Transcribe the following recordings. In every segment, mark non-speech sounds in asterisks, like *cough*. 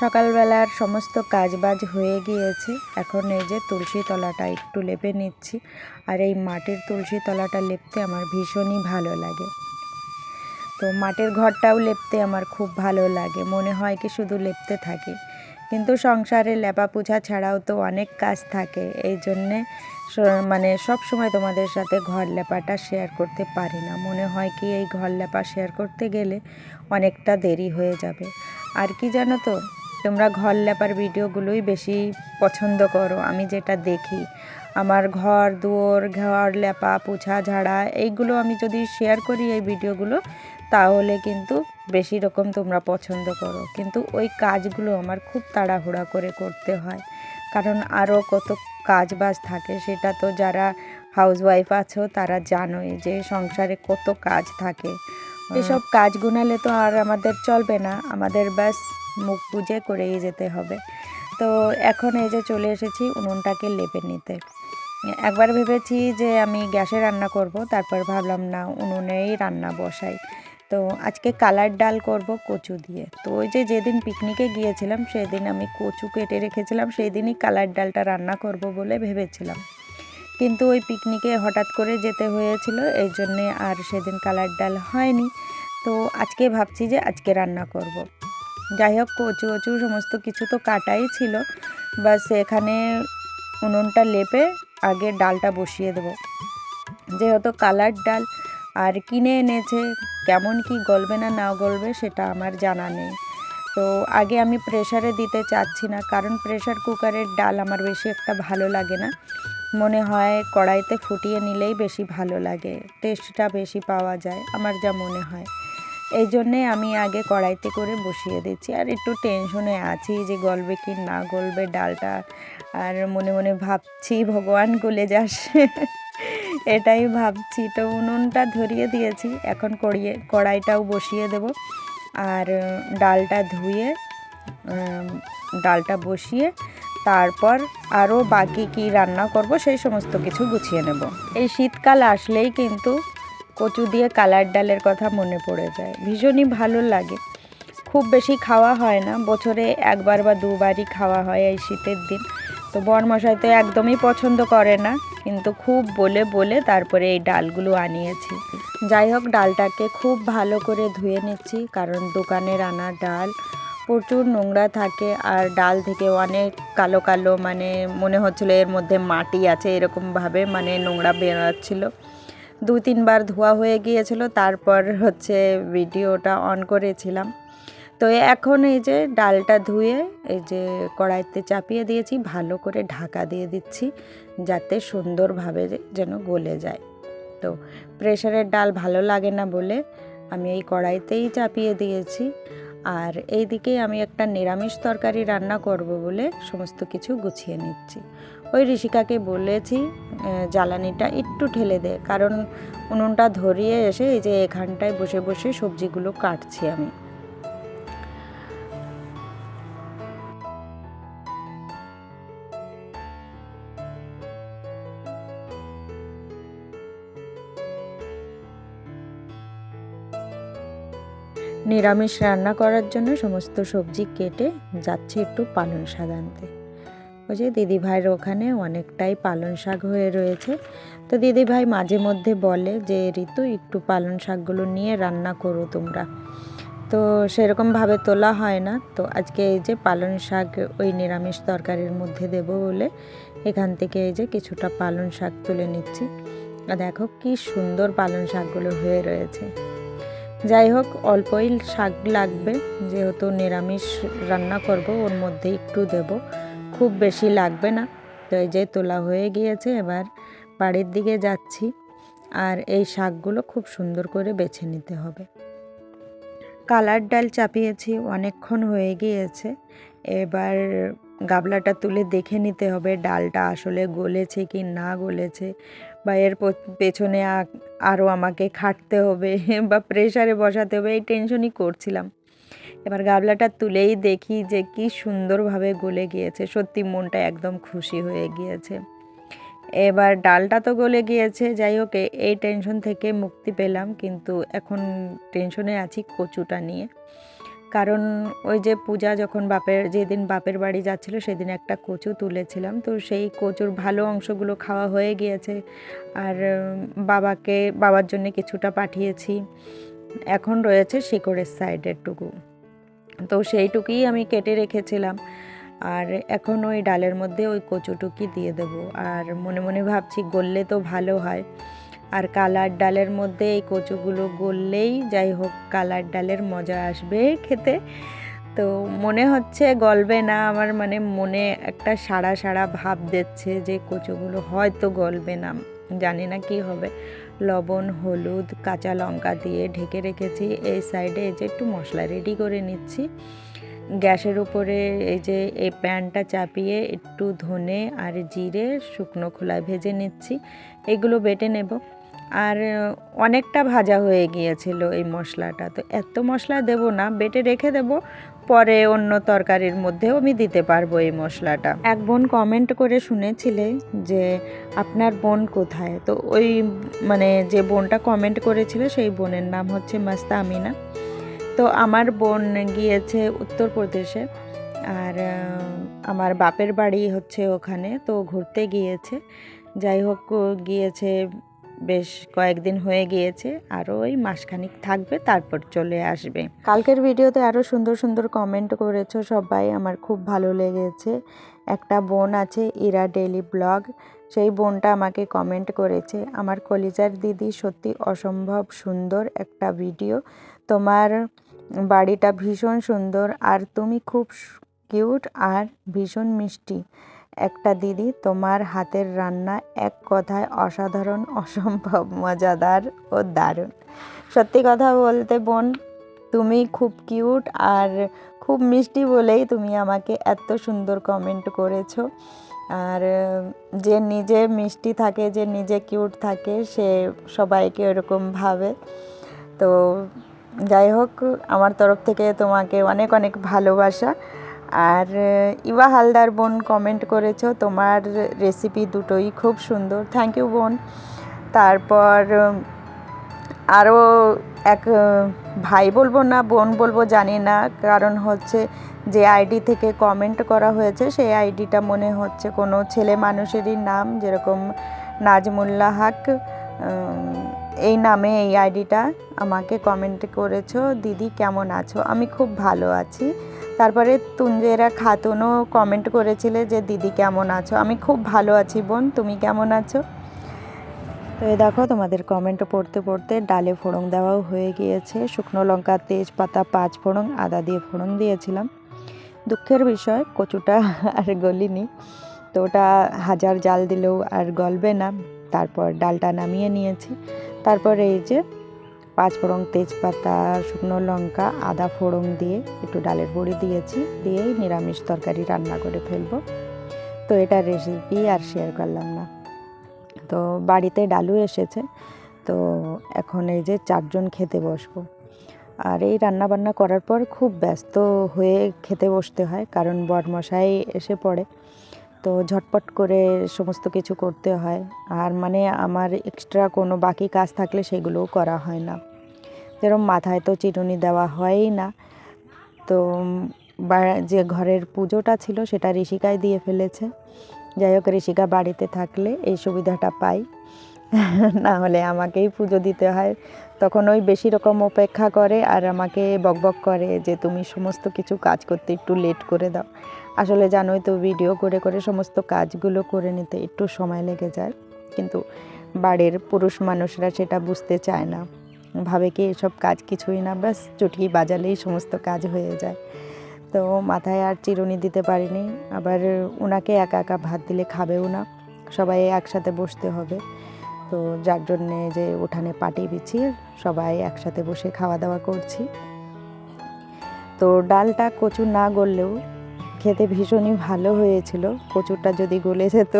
সকালবেলার সমস্ত কাজবাজ হয়ে গিয়েছে। এখন এই যে তুলসী তলাটা একটু লেপে নিচ্ছি। আর এই মাটির তুলসী তলাটা লেপতে আমার ভীষণই ভালো লাগে। তো মাটির ঘরটাও লেপতে আমার খুব ভালো লাগে। মনে হয় কি শুধু লেপতে থাকি। কিন্তু সংসারে লেপা পোছা ছাড়াও তো অনেক কাজ থাকে। এই জন্যে মানে সব সময় তোমাদের সাথে ঘর লেপাটা শেয়ার করতে পারি না। মনে হয় কি এই ঘর লেপা শেয়ার করতে গেলে অনেকটা দেরি হয়ে যাবে। আর কি জানো তো তোমরা ঘর লেপার ভিডিওগুলোই বেশি পছন্দ করো আমি যেটা দেখি। আমার ঘর দুয়ার ঘর লেপা পোছা ঝাড়া এইগুলো আমি যদি শেয়ার করি এই ভিডিওগুলো তাহলে কিন্তু বেশি রকম তোমরা পছন্দ করো। কিন্তু ওই কাজগুলো আমার খুব তাড়াহুড়া করে করতে হয়। কারণ আরও কত কাজ বাজ থাকে সেটা তো যারা হাউসওয়াইফ আছো তারা জানোই যে সংসারে কত কাজ থাকে। এসব কাজ গুনালে তো আর আমাদের চলবে না আমাদের ব্যাস মুখ বুঝে করেই যেতে হবে। তো এখন এই যে চলে এসেছি উনুনটাকে লেপে নিতে। একবার ভেবেছি যে আমি গ্যাসে রান্না করব, তারপর ভাবলাম না, উনুনেই রান্না বসাই। তো আজকে কালার ডাল করব কচু দিয়ে। তো ওই যে যেদিন পিকনিকে গিয়েছিলাম, সেদিন আমি কচু কেটে রেখেছিলাম সেই দিনই কালার ডালটা রান্না করব বলে ভেবেছিলাম। কিন্তু ওই পিকনিকে হঠাৎ করে যেতে হয়েছিল, এই জন্যে আর সেদিন কালার ডাল হয়নি। তো আজকে ভাবছি যে আজকে রান্না করব। যাই হোক কচু কচু সমস্ত কিছু তো কাটাই ছিল। বাস এখানে উনুনটা লেপে আগে ডালটা বসিয়ে দেবো। যেহেতু কালার ডাল, আর কিনে এনেছে, কেমন কি গলবে না না গলবে সেটা আমার জানা নেই। তো আগে আমি প্রেশারে দিতে চাচ্ছি না, কারণ প্রেশার কুকারের ডাল আমার বেশি একটা ভালো লাগে না। মনে হয় কড়াইতে ফুটিয়ে নিলেই বেশি ভালো লাগে টেস্টটা বেশি পাওয়া যায়, আমার যা মনে হয়। এই জন্যে আমি আগে কড়াইতে করে বসিয়ে দিচ্ছি। আর একটু টেনশনে আছি যে গলবে কি না গলবে ডালটা। আর মনে মনে ভাবছি, ভগবান গলে যাস। এটাই ভাবছি। তো উনুনটা ধরিয়ে দিয়েছি। এখন কড়িয়ে, কড়াইটাও বসিয়ে দেব। আর ডালটা ধুয়ে ডালটা বসিয়ে তারপর আরও বাকি কি রান্না করব সেই সমস্ত কিছু গুছিয়ে নেব। এই শীতকাল আসলেই কিন্তু কচু দিয়ে কালার ডালের কথা মনে পড়ে যায়। ভীষণই ভালো লাগে। খুব বেশি খাওয়া হয় না। বছরে একবার বা দুবারই খাওয়া হয় এই শীতের দিন। তো বরমশাই তো একদমই পছন্দ করে না। কিন্তু খুব বলে বলে তারপরে এই ডালগুলো আনিয়েছি। যাই হোক, ডালটাকে খুব ভালো করে ধুয়ে নিচ্ছি। কারণ দোকানের আনা ডাল প্রচুর নোংরা থাকে। আর ডাল থেকে অনেক কালো কালো মানে মনে হচ্ছিল এর মধ্যে মাটি আছে এরকমভাবে মানে নোংরা বেরোচ্ছিল। দু তিনবার ধোয়া হয়ে গিয়েছিল, তারপর হচ্ছে ভিডিওটা অন করেছিলাম। তো এখন এই যে ডালটা ধুয়ে, এই যে কড়াইতে চাপিয়ে দিয়েছি, ভালো করে ঢাকা দিয়ে দিচ্ছি, যাতে সুন্দরভাবে যেন গলে যায়। তো প্রেশারের ডাল ভালো লাগে না বলে আমি এই কড়াইতেই চাপিয়ে দিয়েছি। আর এই দিকেই আমি একটা নিরামিষ তরকারি রান্না করব বলে সমস্ত কিছু গুছিয়ে নিচ্ছি। ওই ঋষিকাকে বলেছি জ্বালানিটা একটু ঠেলে দে, কারণ উনুনটা ধরিয়ে এসে এই যে এখানটায় বসে বসে সবজিগুলো কাটছি আমি। নিরামিষ রান্না করার জন্য সমস্ত সবজি কেটে যাচ্ছে একটু পালং শাক আনতে। ওই যে দিদিভাইয়ের ওখানে অনেকটাই পালং শাক হয়ে রয়েছে। তো দিদিভাই মাঝে মধ্যে বলে যে, ঋতু, একটু পালং শাকগুলো নিয়ে রান্না করো তোমরা। তো সেরকমভাবে তোলা হয় না। তো আজকে এই যে পালং শাক ওই নিরামিষ তরকারির মধ্যে দেব বলে এখান থেকে এই যে কিছুটা পালং শাক তুলে নিচ্ছি। আর দেখো কি সুন্দর পালং শাকগুলো হয়ে রয়েছে। যাই হোক, অল্পই শাক লাগবে, যেহেতু নিরামিষ রান্না করব, ওর মধ্যে একটু দেব। খুব বেশি লাগবে না। তো এই যে তোলা হয়ে গিয়েছে, এবার বাড়ির দিকে যাচ্ছি। আর এই শাকগুলো খুব সুন্দর করে বেছে নিতে হবে। কালার ডাল চাপিয়েছি, অনেকক্ষণ হয়ে গিয়েছে। এবার গাবলাটা তুলে দেখে নিতে হবে, ডালটা আসলে গলেছে কি না গলেছে। বা এর পেছনে আরও আমাকে খাটতে হবে *laughs* বা প্রেশারে বসাতে হবে, এই টেনশনই করছিলাম। এবার গাবলাটা তুলেই দেখি যে কি সুন্দরভাবে গলে গিয়েছে, সত্যি মনটা একদম খুশি হয়ে গিয়েছে। এবার ডালটা তো গলে গিয়েছে, যাই হোক এই টেনশন থেকে মুক্তি পেলাম, কিন্তু এখন টেনশনে আছি কচুটা নিয়ে। কারণ ওই যে পূজা যখন বাপের, যেদিন বাপের বাড়ি যাচ্ছিল সেদিন একটা কচু তুলেছিলাম। তো সেই কচুর ভালো অংশগুলো খাওয়া হয়ে গিয়েছে। আর বাবাকে, বাবার জন্য কিছুটা পাঠিয়েছি। এখন রয়েছে শিকড়ের সাইডেরটুকু তো সেইটুকুই আমি কেটে রেখেছিলাম। আর এখন ওই ডালের মধ্যে ওই কচুটুকি দিয়ে দেবো। আর মনে মনে ভাবছি গললে তো ভালো হয়। আর কালার ডালের মধ্যে এই কচুগুলো গললেই যাই হোক কালার ডালের মজা আসবে খেতে। তো মনে হচ্ছে গলবে না, আমার মানে মনে একটা সারা সারা ভাব দিচ্ছে যে কচুগুলো হয়তো গলবে না, জানি না কি হবে। লবণ, হলুদ, কাঁচা লঙ্কা দিয়ে ঢেকে রেখেছি, এই সাইডে এই যে একটু মশলা রেডি করে নিচ্ছি। গ্যাসের উপরে এই যে এই প্যানটা চাপিয়ে একটু ধনে আর জিরে শুকনো খোলায় ভেজে নিচ্ছি। এগুলো বেটে নেব। আর অনেকটা ভাজা হয়ে গিয়েছিল এই মশলাটা। তো এত মশলা দেব না, বেটে রেখে দেব। পরে অন্য তরকারির মধ্যেও আমি দিতে পারব এই মশলাটা। এক বোন কমেন্ট করে শুনেছিলে যে, আপনার বোন কোথায়? তো ওই মানে যে বোনটা কমেন্ট করেছিল সেই বোনের নাম হচ্ছে মাস্তা আমিনা তো আমার বোন গিয়েছে উত্তরপ্রদেশে আর আমার বাপের বাড়ি হচ্ছে ওখানে, তো ঘুরতে গিয়েছে। যাই হোক গিয়েছে, বেশ কয়েকদিন হয়ে গিয়েছে, আরও ওই মাসখানিক থাকবে, তারপর চলে আসবে। কালকের ভিডিওতে আরও সুন্দর সুন্দর কমেন্ট করেছ সবাই, আমার খুব ভালো লেগেছে। একটা বোন আছে, ইরা ডেলি ব্লগ, সেই বোনটা আমাকে কমেন্ট করেছে, আমার কলিজার দিদি সত্যি অসম্ভব সুন্দর একটা ভিডিও তোমার বাড়িটা ভীষণ সুন্দর আর তুমি খুব কিউট আর ভীষণ মিষ্টি। একটা দিদি, তোমার হাতের রান্না এক কথায় অসাধারণ, অসম্ভব, মজাদার ও দারুণ। সত্যি কথা বলতে বোন, তুমি খুব কিউট আর খুব মিষ্টি বলেই তুমি আমাকে এত সুন্দর কমেন্ট করেছ। আর যে নিজে মিষ্টি থাকে, যে নিজে কিউট থাকে, সে সবাইকে ওরকম ভাবে। তো যাই হোক, আমার তরফ থেকে তোমাকে অনেক অনেক ভালোবাসা। আর ইবা হালদার বোন কমেন্ট করেছ, তোমার রেসিপি দুটোই খুব সুন্দর। থ্যাংক ইউ বোন। তারপর আরও এক ভাই বলব না, বোন বলব জানি না, কারণ হচ্ছে যে আইডি থেকে কমেন্ট করা হয়েছে, সেই আইডিটা মনে হচ্ছে কোনো ছেলে মানুষেরই নাম, যেরকম নাজমুল্লাহ হাক এই নামে এই আইডিটা আমাকে কমেন্ট করেছ, দিদি কেমন আছো? আমি খুব ভালো আছি। তারপরে তুঞ্জেরা খাতুনও কমেন্ট করেছিলে যে, দিদি কেমন আছো? আমি খুব ভালো আছি বোন, তুমি কেমন আছো? তো এই দেখো, তোমাদের কমেন্ট পড়তে পড়তে ডালে ফোড়ন দেওয়াও হয়ে গিয়েছে। শুকনো লঙ্কা, তেজপাতা, পাঁচ ফোড়ন, আদা দিয়ে ফোড়ন দিয়েছিলাম। দুঃখের বিষয়, কচুটা *laughs* আর গলিনি। তো ওটা হাজার জাল দিলেও আর গলবে না। তারপর ডালটা নামিয়ে নিয়েছি। তারপর এই যে পাঁচ ফোড়ন তেজপাতা, শুকনো লঙ্কা, আদা ফোড়ন দিয়ে একটু ডালের বড়ি দিয়েছি, দিয়েই নিরামিষ তরকারি রান্না করে ফেলব। তো এটা রেসিপি আর শেয়ার করলাম না। তো বাড়িতে ডালু এসেছে, তো এখন এই যে চারজন খেতে বসবো। আর এই রান্না বান্না করার পর খুব ব্যস্ত হয়ে খেতে বসতে হয়, কারণ বরমশাই এসে পড়ে। তো ঝটপট করে সমস্ত কিছু করতে হয়। আর মানে আমার এক্সট্রা কোনো বাকি কাজ থাকলে সেগুলোও করা হয় না। যেরকম মাথায় তো চিরুনি দেওয়া হয়ই না। তো যে ঘরের পুজোটা ছিল সেটা ঋষিকায় দিয়ে ফেলেছে। যাই হোক, ঋষিকা বাড়িতে থাকলে এই সুবিধাটা পাই। *laughs* না হলে আমাকেই পুজো দিতে হয়। তখন ওই বেশি রকম অপেক্ষা করে আর আমাকে বকবক করে যে তুমি সমস্ত কিছু কাজ করতে একটু লেট করে দাও। আসলে জানোই তো ভিডিও করে করে সমস্ত কাজগুলো করে নিতে একটু সময় লেগে যায়। কিন্তু বাড়ির পুরুষ মানুষরা সেটা বুঝতে চায় না। ভাবে কি এসব কাজ কিছুই না, ব্যাস চুটকি বাজালেই সমস্ত কাজ হয়ে যায়। তো মাথায় আর চিরুনি দিতে পারিনি। আবার ওনাকে একা একা ভাত দিলে খাবেও না। সবাই একসাথে বসতে হবে। তো যার জন্যে যে উঠানে পাটি বিছিয়ে সবাই একসাথে বসে খাওয়া দাওয়া করছি। তো ডালটা কচু না গললেও খেতে ভীষণই ভালো হয়েছিল। কচুটা যদি গলে যেত,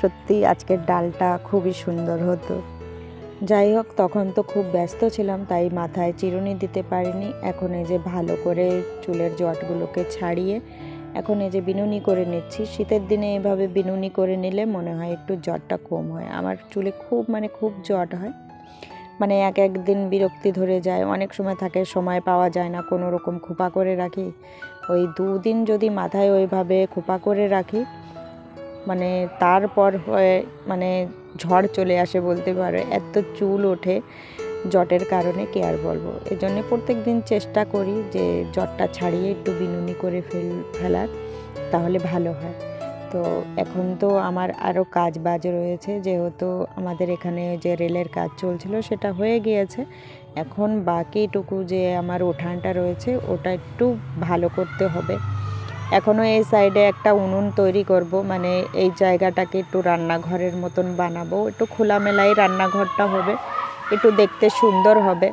সত্যি আজকের ডালটা খুবই সুন্দর হতো। যাই হোক, তখন তো খুব ব্যস্ত ছিলাম, তাই মাথায় চিরুনি দিতে পারিনি। এখন এই যে ভালো করে চুলের জটগুলোকে ছাড়িয়ে এখন এই যে বিনুনি করে নিচ্ছি, শীতের দিনে এভাবে বিনুনি করে নিলে মনে হয় একটু জ্বরটা কম হয়। আমার চুলে খুব মানে খুব জট হয়। মানে এক এক দিন বিরক্তি ধরে যায়। অনেক সময় থাকে, সময় পাওয়া যায় না, কোনো রকম খোপা করে রাখি। ওই দুদিন যদি মাথায় ওইভাবে খোপা করে রাখি মানে তারপর হয়ে মানে ঝড় চলে আসে বলতে পারে। এত চুল ওঠে জটের কারণে কি আর বলব। এই জন্য প্রত্যেক দিন চেষ্টা করি যে জটটা ছাড়িয়ে একটু বিনুনি করে ফেল, ফেলার, তাহলে ভালো হয়। তো এখন তো আমার আরও কাজ বাজ রয়েছে, যেহেতু আমাদের এখানে যে রেলের কাজ চলছিল সেটা হয়ে গিয়েছে। এখন বাকিটুকু যে আমার উঠানটা রয়েছে, ওটা একটু ভালো করতে হবে। এখনও এই সাইডে একটা উনুন তৈরি করব মানে এই জায়গাটাকে একটু রান্নাঘরের মতন বানাবো, একটু খোলামেলাই রান্নাঘরটা হবে। একটু দেখতে সুন্দর হবে।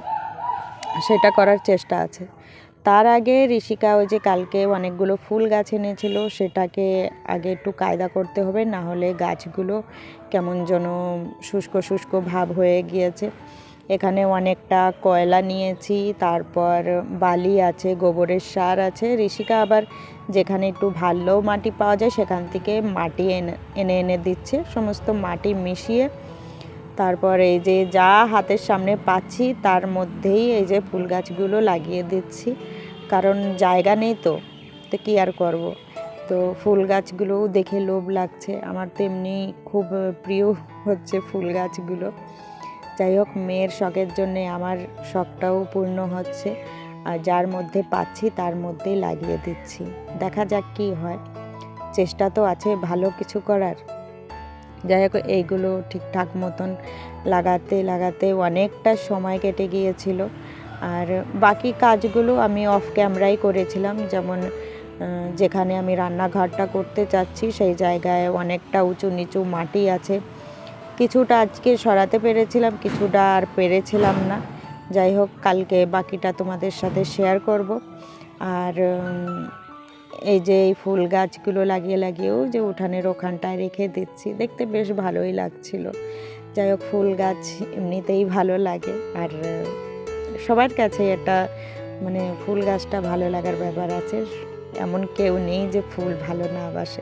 সেটা করার চেষ্টা আছে। তার আগে ঋষিকা ওই যে কালকে অনেকগুলো ফুল গাছ এনেছিল, সেটাকে আগে একটু কায়দা করতে হবে, না হলে গাছগুলো কেমন যেন শুষ্ক শুষ্ক ভাব হয়ে গিয়েছে। এখানে অনেকটা কয়লা নিয়েছি, তারপর বালি আছে, গোবরের সার আছে। ঋষিকা আবার যেখানে একটু ভালো মাটি পাওয়া যায়, সেখান থেকে মাটি এনে এনে এনে দিচ্ছে। সমস্ত মাটি মিশিয়ে তারপর এই যে যা হাতের সামনে পাচ্ছি, তার মধ্যেই এই যে ফুল গাছগুলো লাগিয়ে দিচ্ছি। কারণ জায়গা নেই তো তো কী আর করব? তো ফুল গাছগুলোও দেখে লোভ লাগছে। আমার তো এমনি খুব প্রিয় হচ্ছে ফুল গাছগুলো। যাই হোক, মেয়ের শখের জন্যে আমার শখটাও পূর্ণ হচ্ছে। আর যার মধ্যে পাচ্ছি, তার মধ্যেই লাগিয়ে দিচ্ছি। দেখা যাক কী হয়। চেষ্টা তো আছে ভালো কিছু করার। যাই হোক, এইগুলো ঠিকঠাক মতন লাগাতে লাগাতে অনেকটা সময় কেটে গিয়েছিল। আর বাকি কাজগুলো আমি অফ ক্যামেরাই করেছিলাম, যেমন যেখানে আমি রান্নাঘরটা করতে চাচ্ছি, সেই জায়গায় অনেকটা উঁচু নিচু মাটি আছে। কিছুটা আজকে সরাতে পেরেছিলাম, কিছুটা আর পেরেছিলাম না। যাই হোক, কালকে বাকিটা তোমাদের সাথে শেয়ার করব। আর এই যে এই ফুল গাছগুলো লাগিয়ে লাগিয়েও যে উঠানের ওখানটায় রেখে দিচ্ছি। দেখতে বেশ ভালোই লাগছিল। যাই হোক, ফুল গাছ এমনিতেই ভালো লাগে। আর সবার কাছে এটা মানে ফুল গাছটা ভালো লাগার ব্যাপার আছে। এমন কেউ নেই যে ফুল ভালো না বাসে।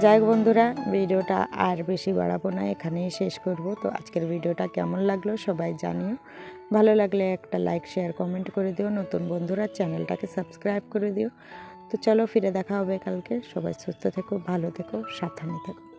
যাই হোক বন্ধুরা, ভিডিওটা আর বেশি বাড়াবো না, এখানেই শেষ করব। তো আজকের ভিডিওটা কেমন লাগল সবাই জানিও। ভালো লাগলে একটা লাইক, শেয়ার, কমেন্ট করে দিও। নতুন বন্ধুরা, চ্যানেলটাকে সাবস্ক্রাইব করে দিও। তো চলো ফিরে দেখা হবে কালকে। সবাই সুস্থ থেকো ভালো থেকো সাবধানে থেকো।